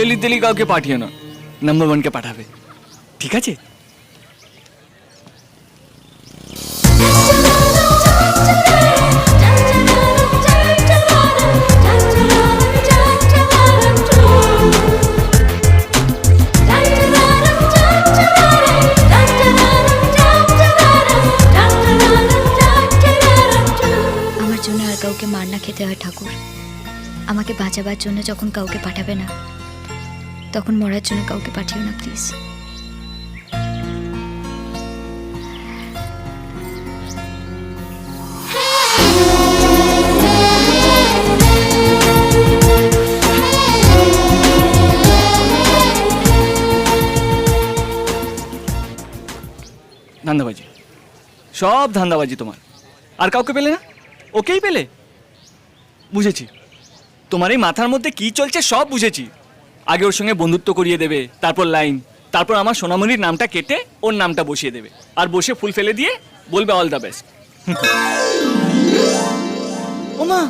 এলি তেলি কাউকে পাঠিয়ে না। নাম্বার ওয়ানকে পাঠাবে। ঠিক আছে? আমার জন্য আর কাউকে মার না খেতে হয় ঠাকুর। আমাকে বাঁচাবার জন্য যখন কাউকে পাঠাবে না, তখন মরার জন্য কাউকে পাঠিও না প্লিজ ধান্দাবাজি। সব ধান্দাবাজি তোমার। আর কাউকে পেলে না? ওকেই পেলে? বুঝেছি। তোমার এই মাথার মধ্যে কি চলছে সব বুঝেছি আগে ওর সঙ্গে বন্ধুত্ব করিয়ে দেবে তারপর লাইন তারপর আমার সোনামণির নামটা কেটে ওর নামটা বসিয়ে দেবে আর বসে ফুল ফেলে দিয়ে বলবে অল দ্য বেস্ট ওমা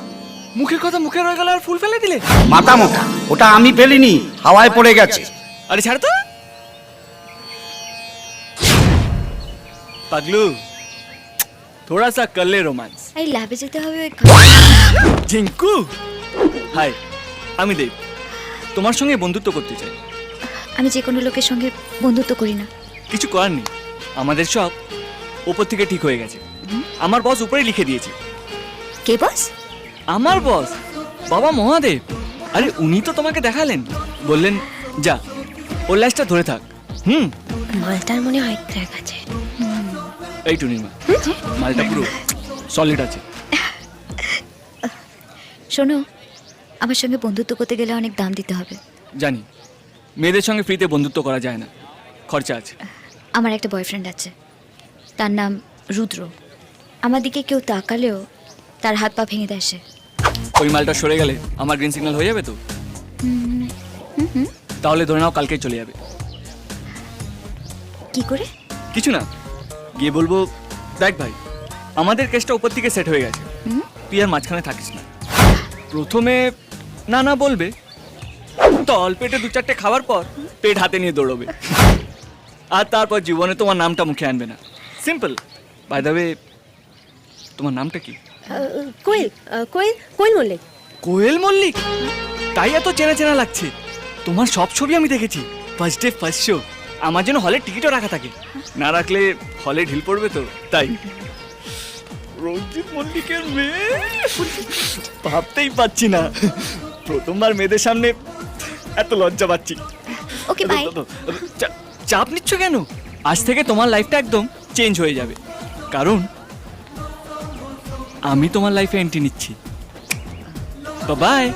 মুখের কথা মুখে রয়ে গেল আর ফুল ফেলে দিলে মাথা মোটা ওটা আমি ফেলিনি হাওয়ায় পড়ে গেছে আরে ছাড় তো পাগলু थोड़ा सा कर ले रोमांस এই ল্যাবে যেতে হবে ঝিঙ্কু হাই আমি দেব। তোমার সঙ্গে বন্ধুত্ব করতে চাই। আমি যে কোনো লোকের সঙ্গে বন্ধুত্ব করি না। কিছু করার নেই। আমাদের সব ওপর থেকে ঠিক হয়ে গেছে। আমার বস উপরে লিখে দিয়েছে। কে বস আমার বস বাবা মহাদেব। আরে উনি তো তোমাকে দেখালেন। বললেন যা ওর লাইসটা ধরে থাক। হুম? মালটার মনে হয় ক্র্যাক আছে। এই টুনিমা মালটা পুরো সলিড আছে। শোনো আমার সঙ্গে বন্ধুত্ব করতে গেলে অনেক দাম দিতে হবে। জানি। মেয়েদের সঙ্গে ফ্রিতে বন্ধুত্ব করা যায় না। খরচা আছে। আমার একটা বয়ফ্রেন্ড আছে। তার নাম রুদ্র। আমার দিকে কেউ তাকালেও তার হাত পা ভেঙে দেয় সে। ওই মালটা সরে গেলে আমার গ্রিন সিগন্যাল হয়ে যাবে তো? তাহলে ধরে নাও কালকেই চলে যাবে। কি করে? কিছু না। গিয়ে বলব দেখ ভাই আমাদের কেসটা উপর থেকে সেট হয়ে গেছে? তুই আর মাঝখানে থাকিস না। প্রথমে না না বলবে। তল পেটে দু চারটে খাওয়ার পর পেট হাতে নিয়ে দৌড়বে। আর তারপর জীবনে তোমার নামটা মুখে আনবে না। সিম্পল বাই দ্য ওয়ে তোমার নামটা কি? কোয়েল কোয়েল কোয়েল মল্লিক। কোয়েল মল্লিক? তাই এত চেনা চেনা লাগছে। তোমার সব ছবি আমি দেখেছি। ফার্স্ট ডে ফার্স্ট শো আমার জন্য হলের টিকিটও রাখা থাকে। না রাখলে হলে ঢিল পড়বে তো তাই। রঞ্জিত মল্লিকের মেয়ে? ভাবতেই পাচ্ছি না। প্রথমবার মেয়েদের সামনে এত লজ্জা পাচ্ছি। ওকে বাই চা- চাপ নিচ্ছ কেন? আজ থেকে তোমার লাইফটা একদম চেঞ্জ হয়ে যাবে। কারণ আমি তোমার লাইফে এন্ট্রি নিচ্ছি। বাই